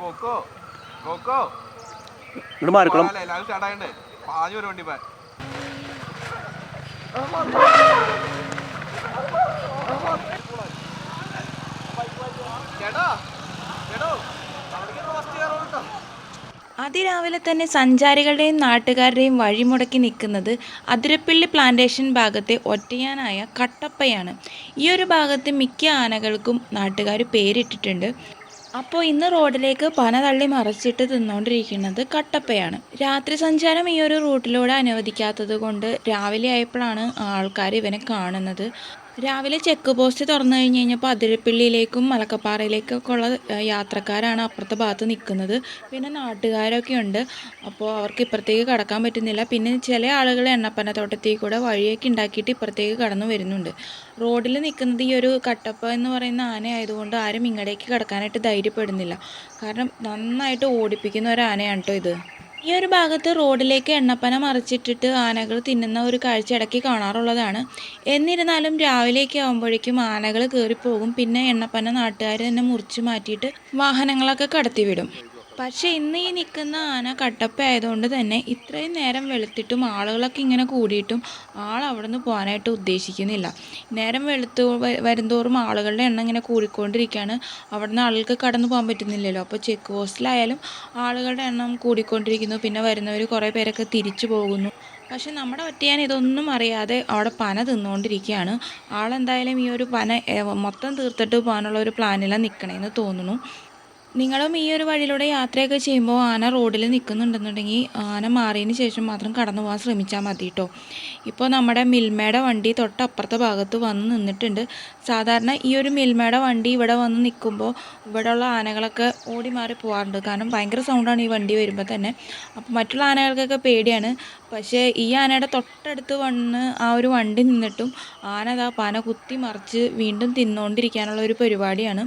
Coco. Coco. ഇങ്ങോട്ട് മാറിക്കോളും. പോകാല്ലേ, എല്ലാവരും സ്റ്റാർട്ടായിട്ടുണ്ട് പാഞ്ഞു വരും വണ്ടി ഇപ്പൊ ചേട്ടാ ചേട്ടോ. അവിടേക്ക് ഫസ്റ്റ് കയറുള്ളൂ അതിരാവിലെ തന്നെ സഞ്ചാരികളുടെയും നാട്ടുകാരുടെയും വഴിമുടക്കി നിൽക്കുന്നത് അതിരപ്പള്ളി പ്ലാന്റേഷൻ ഭാഗത്തെ ഒറ്റയാനായ കട്ടപ്പയാണ്. ഈ ഒരു ഭാഗത്ത് മിക്ക ആനകൾക്കും നാട്ടുകാർ പേരിട്ടിട്ടുണ്ട്. അപ്പോൾ ഇന്ന് റോഡിലേക്ക് പന തള്ളി മറച്ചിട്ട് തിന്നുകൊണ്ടിരിക്കുന്നത് കട്ടപ്പയാണ്. രാത്രി സഞ്ചാരം ഈ ഒരു റൂട്ടിലൂടെ അനുവദിക്കാത്തത് കൊണ്ട് രാവിലെ ആയപ്പോഴാണ് ആൾക്കാർ ഇവനെ കാണുന്നത്. രാവിലെ ചെക്ക് പോസ്റ്റ് തുറന്നു കഴിഞ്ഞ് കഴിഞ്ഞപ്പോൾ അതിരപ്പിള്ളിയിലേക്കും മലക്കപ്പാറയിലേക്കൊക്കെ ഉള്ള യാത്രക്കാരാണ് അപ്പുറത്തെ ഭാഗത്ത് നിൽക്കുന്നത്. പിന്നെ നാട്ടുകാരൊക്കെ ഉണ്ട്. അപ്പോൾ അവർക്ക് ഇപ്പുറത്തേക്ക് കടക്കാൻ പറ്റുന്നില്ല. പിന്നെ ചില ആളുകൾ എണ്ണപ്പനത്തോട്ടത്തിൽ കൂടെ വഴിയൊക്കെ ഉണ്ടാക്കിയിട്ട് ഇപ്പുറത്തേക്ക് കടന്നു വരുന്നുണ്ട്. റോഡിൽ നിൽക്കുന്നത് ഈ ഒരു കട്ടപ്പ എന്ന് പറയുന്ന ആന ആയതുകൊണ്ട് ആരും ഇങ്ങടേക്ക് കടക്കാനായിട്ട് ധൈര്യപ്പെടുന്നില്ല. കാരണം നന്നായിട്ട് ഓടിപ്പിക്കുന്ന ഒരു ആനയാണ് കേട്ടോ ഇത്. ഈ ഒരു ഭാഗത്ത് റോഡിലേക്ക് എണ്ണപ്പന മറിച്ചിട്ടിട്ട് ആനകൾ തിന്നുന്ന ഒരു കാഴ്ച ഇടയ്ക്ക് കാണാറുള്ളതാണ്. എന്നിരുന്നാലും രാവിലെയൊക്കെ ആകുമ്പോഴേക്കും ആനകൾ കയറിപ്പോകും പിന്നെ എണ്ണപ്പന നാട്ടുകാർ തന്നെ മുറിച്ച് മാറ്റിയിട്ട് വാഹനങ്ങളൊക്കെ കടത്തിവിടും. പക്ഷേ ഇന്ന് ഈ നിൽക്കുന്ന ആന കട്ടപ്പ ആയതുകൊണ്ട് തന്നെ ഇത്രയും നേരം വെളുത്തിട്ടും ആളുകളൊക്കെ ഇങ്ങനെ കൂടിയിട്ടും ആൾ അവിടെ നിന്ന് പോകാനായിട്ട് ഉദ്ദേശിക്കുന്നില്ല. നേരം വെളുത്തു വരുന്തോറും ആളുകളുടെ എണ്ണം ഇങ്ങനെ കൂടിക്കൊണ്ടിരിക്കുകയാണ്. അവിടെ നിന്ന് ആളുകൾക്ക് കടന്നു പോകാൻ പറ്റുന്നില്ലല്ലോ. അപ്പോൾ ചെക്ക് പോസ്റ്റിലായാലും ആളുകളുടെ എണ്ണം കൂടിക്കൊണ്ടിരിക്കുന്നു. പിന്നെ വരുന്നവർ കുറേ പേരൊക്കെ തിരിച്ചു പോകുന്നു. പക്ഷെ നമ്മുടെ ഒറ്റയാൻ ഇതൊന്നും അറിയാതെ അവിടെ പന തിന്നുകൊണ്ടിരിക്കുകയാണ്. ആളെന്തായാലും ഈ ഒരു പന മൊത്തം തീർത്തിട്ട് പോകാനുള്ള ഒരു പ്ലാനിലാണ് നിൽക്കണേന്ന് തോന്നുന്നു. നിങ്ങളും ഈ ഒരു വഴിയിലൂടെ യാത്രയൊക്കെ ചെയ്യുമ്പോൾ ആന റോഡിൽ നിൽക്കുന്നുണ്ടെന്നുണ്ടെങ്കിൽ ആന മാറിയതിന് ശേഷം മാത്രം കടന്നു പോകാൻ ശ്രമിച്ചാൽ മതി കേട്ടോ ഇപ്പോൾ നമ്മുടെ മിൽമയുടെ വണ്ടി തൊട്ടപ്പുറത്തെ ഭാഗത്ത് വന്ന് നിന്നിട്ടുണ്ട്. സാധാരണ ഈ ഒരു മിൽമയുടെ വണ്ടി ഇവിടെ വന്ന് നിൽക്കുമ്പോൾ ഇവിടെയുള്ള ആനകളൊക്കെ ഓടി മാറി പോകാറുണ്ട്. കാരണം ഭയങ്കര സൗണ്ടാണ് ഈ വണ്ടി വരുമ്പോൾ തന്നെ. അപ്പോൾ മറ്റുള്ള ആനകൾക്കൊക്കെ പേടിയാണ്. പക്ഷേ ഈ ആനയുടെ തൊട്ടടുത്ത് വന്ന് ആ ഒരു വണ്ടി നിന്നിട്ടും ആന അതാ പന കുത്തി മറിച്ച് വീണ്ടും തിന്നുകൊണ്ടിരിക്കാനുള്ള ഒരു പരിപാടിയാണ്.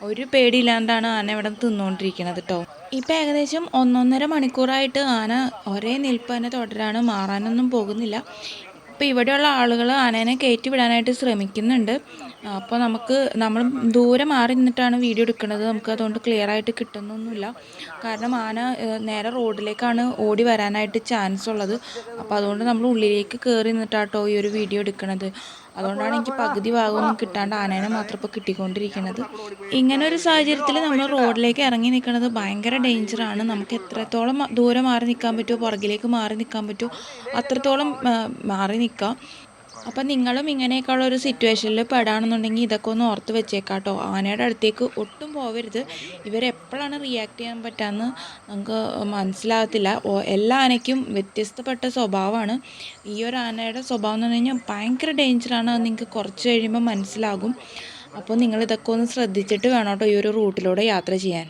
ഒരു പേടിയില്ലാണ്ടാണ് ആന ഇവിടെ തിന്നുകൊണ്ടിരിക്കുന്നത് കേട്ടോ ഇപ്പം ഏകദേശം ഒന്നൊന്നര മണിക്കൂറായിട്ട് ആന ഒരേ നിൽപ്പ് തന്നെ തുടരാണ്. മാറാനൊന്നും പോകുന്നില്ല. ഇപ്പം ഇവിടെയുള്ള ആളുകൾ ആനേനെ കയറ്റി വിടാനായിട്ട് ശ്രമിക്കുന്നുണ്ട്. അപ്പോൾ നമുക്ക് നമ്മൾ ദൂരെ മാറി നിന്നിട്ടാണ് വീഡിയോ എടുക്കുന്നത്. നമുക്ക് അതുകൊണ്ട് ക്ലിയർ ആയിട്ട് കിട്ടുന്നൊന്നുമില്ല. കാരണം ആന നേരെ റോഡിലേക്കാണ് ഓടി വരാനായിട്ട് ചാൻസ് ഉള്ളത്. അപ്പോൾ അതുകൊണ്ട് നമ്മൾ ഉള്ളിലേക്ക് കയറി നിന്നിട്ടാട്ടോ ഈ ഒരു വീഡിയോ എടുക്കുന്നത് അതുകൊണ്ടാണ് എനിക്ക് പകുതി ഭാഗമൊന്നും കിട്ടാണ്ട് ആനേനെ മാത്രം ഇപ്പോൾ കിട്ടിക്കൊണ്ടിരിക്കുന്നത് ഇങ്ങനെ ഒരു സാഹചര്യത്തിൽ നമ്മൾ റോഡിലേക്ക് ഇറങ്ങി നിൽക്കുന്നത് ഭയങ്കര ഡേഞ്ചറാണ് നമുക്ക് എത്രത്തോളം ദൂരെ മാറി നിൽക്കാൻ പറ്റുമോ പുറകിലേക്ക് മാറി നിൽക്കാൻ പറ്റുമോ അത്രത്തോളം മാറി നിൽക്കാം അപ്പം നിങ്ങളും ഇങ്ങനെയൊക്കെയുള്ള ഒരു സിറ്റുവേഷനിൽ പെടാണെന്നുണ്ടെങ്കിൽ ഇതൊക്കെ ഒന്ന് ഓർത്ത് വെച്ചേക്കാട്ടോ. ആനയുടെ അടുത്തേക്ക് ഒട്ടും പോവരുത്. ഇവരെപ്പോഴാണ് റിയാക്ട് ചെയ്യാൻ പറ്റാന്ന് നമുക്ക് മനസ്സിലാകത്തില്ല. എല്ലാ ആനയ്ക്കും വ്യത്യസ്തപ്പെട്ട സ്വഭാവമാണ്. ഈ ഒരു ആനയുടെ സ്വഭാവം എന്ന് പറഞ്ഞു കഴിഞ്ഞാൽ ഭയങ്കര ഡേഞ്ചറാണ് അത് നിങ്ങൾക്ക് കുറച്ച് കഴിയുമ്പോൾ മനസ്സിലാകും. അപ്പോൾ നിങ്ങൾ ഇതൊക്കെ ഒന്ന് ശ്രദ്ധിച്ചിട്ട് വേണം കേട്ടോ ഈ ഒരു റൂട്ടിലൂടെ യാത്ര ചെയ്യാൻ.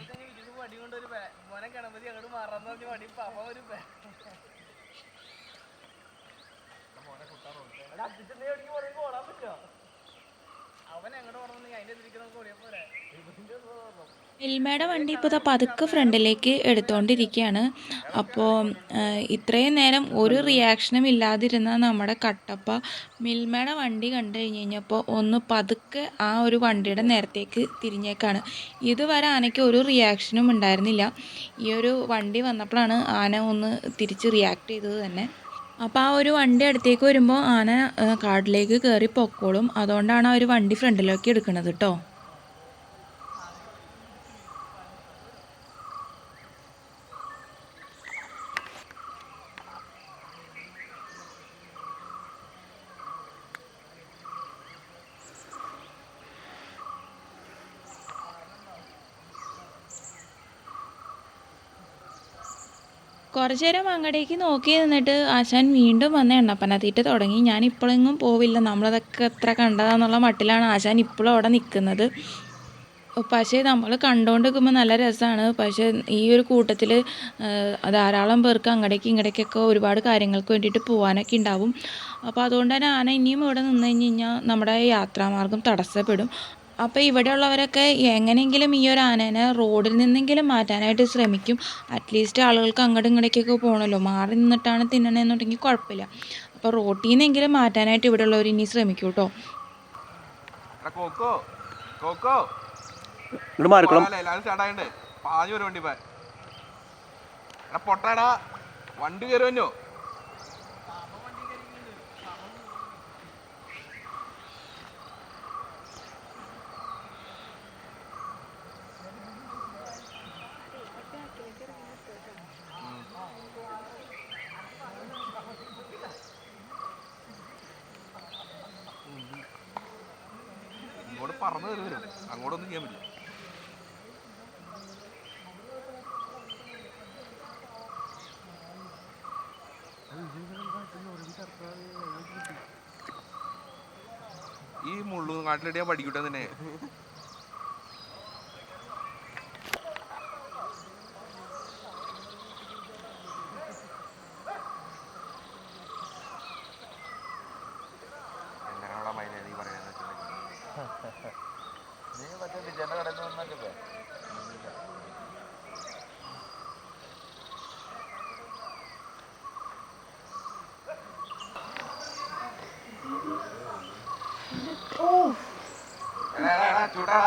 മിൽമയുടെ വണ്ടി ഇപ്പോൾ ഇതാ പതുക്കെ ഫ്രണ്ടിലേക്ക് എടുത്തുകൊണ്ടിരിക്കുകയാണ് അപ്പോൾ ഇത്രയും നേരം ഒരു റിയാക്ഷനും ഇല്ലാതിരുന്ന നമ്മുടെ കട്ടപ്പ മിൽമയുടെ വണ്ടി കണ്ടു കഴിഞ്ഞ് കഴിഞ്ഞപ്പോൾ ഒന്ന് പതുക്കെ ആ ഒരു വണ്ടിയുടെ നേരത്തേക്ക് തിരിഞ്ഞേക്കാണ്. ഇതുവരെ ആനയ്ക്ക് ഒരു റിയാക്ഷനും ഉണ്ടായിരുന്നില്ല. ഈ ഒരു വണ്ടി വന്നപ്പോഴാണ് ആന ഒന്ന് തിരിച്ച് റിയാക്ട് ചെയ്തത് തന്നെ. അപ്പോൾ ആ ഒരു വണ്ടി അടുത്തേക്ക് വരുമ്പോൾ ആന കാടിലേക്ക് കയറി പൊക്കോളും. അതുകൊണ്ടാണ് ആ ഒരു വണ്ടി ഫ്രണ്ടിലേക്ക് എടുക്കുന്നത് കേട്ടോ കുറച്ചു നേരം അങ്ങടേക്ക് നോക്കി നിന്നിട്ട് ആശാൻ വീണ്ടും വന്ന് തീറ്റ തുടങ്ങി. ഞാൻ ഇപ്പോഴെങ്ങും പോവില്ല. നമ്മളതൊക്കെ എത്ര കണ്ടതാന്നുള്ള മട്ടിലാണ് ആശാൻ ഇപ്പോഴും അവിടെ നിൽക്കുന്നത്. പക്ഷേ നമ്മൾ കണ്ടുകൊണ്ട് നിൽക്കുമ്പോൾ നല്ല രസമാണ് പക്ഷേ ഈ ഒരു കൂട്ടത്തിൽ ധാരാളം പേർക്ക് അങ്ങടേക്ക് ഇങ്ങടേക്കൊക്കെ ഒരുപാട് കാര്യങ്ങൾക്ക് വേണ്ടിയിട്ട് പോകാനൊക്കെ ഉണ്ടാവും. അപ്പോൾ അതുകൊണ്ട് തന്നെ ആന ഇനിയും ഇവിടെ നിന്ന് കഴിഞ്ഞ് കഴിഞ്ഞാൽ നമ്മുടെ യാത്രാമാർഗം തടസ്സപ്പെടും. അപ്പോൾ ഇവിടെ ഉള്ളവരൊക്കെ എങ്ങനെയെങ്കിലും ഈ ഒരു ആനേനെ റോഡിൽ നിന്നെങ്കിലും മാറ്റാനായിട്ട് ശ്രമിക്കും. അറ്റ്ലീസ്റ്റ് ആളുകൾക്ക് അങ്ങോട്ടും ഇങ്ങോട്ടേക്കൊക്കെ പോകണമല്ലോ മാറി നിന്നിട്ടാണ് തിന്നണമെന്നുണ്ടെങ്കിൽ കുഴപ്പമില്ല. അപ്പോൾ റോട്ടിൽ നിന്നെങ്കിലും മാറ്റാനായിട്ട് ഇവിടെയുള്ളവർ ഇനി ശ്രമിക്കും കേട്ടോ കോക്കോ. കോക്കോ ഇങ്ങോട്ട് മാറിക്കോളും പോകാല്ലേ, എല്ലാവരും സ്റ്റാർട്ടായിട്ടുണ്ട് പാഞ്ഞു വരും വണ്ടി പോയി ഇങ്ങോട്ട് പറന്ന് കയറി വരും. അങ്ങോട്ടൊന്നും ചെയ്യാൻ പറ്റില്ല. ഈ മുള്ളു കാട്ടിലടിയാ പഠിക്കട്ടെ തന്നെ നീ മറ്റേ വിജയന്റെ കടയിൽ നിന്ന് വന്നല്ലേ ചൂടാ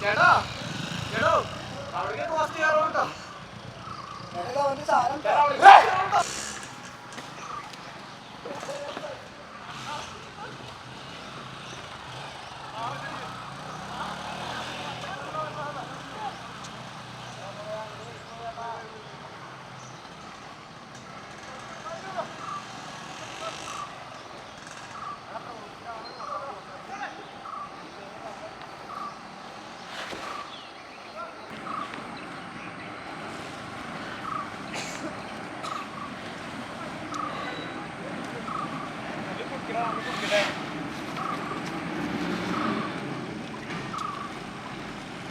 ചേട്ടാ ചേട്ടോ അവിടേക്ക് പോസ്റ്റ് ചെയ്യാറുണ്ടോ?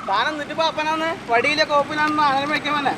താൻ നിന്നിട്ട് പാപ്പനാന്ന് വടിയിലെ കോപ്പിലാണെന്ന് വയ്ക്കാൻ വന്നെ.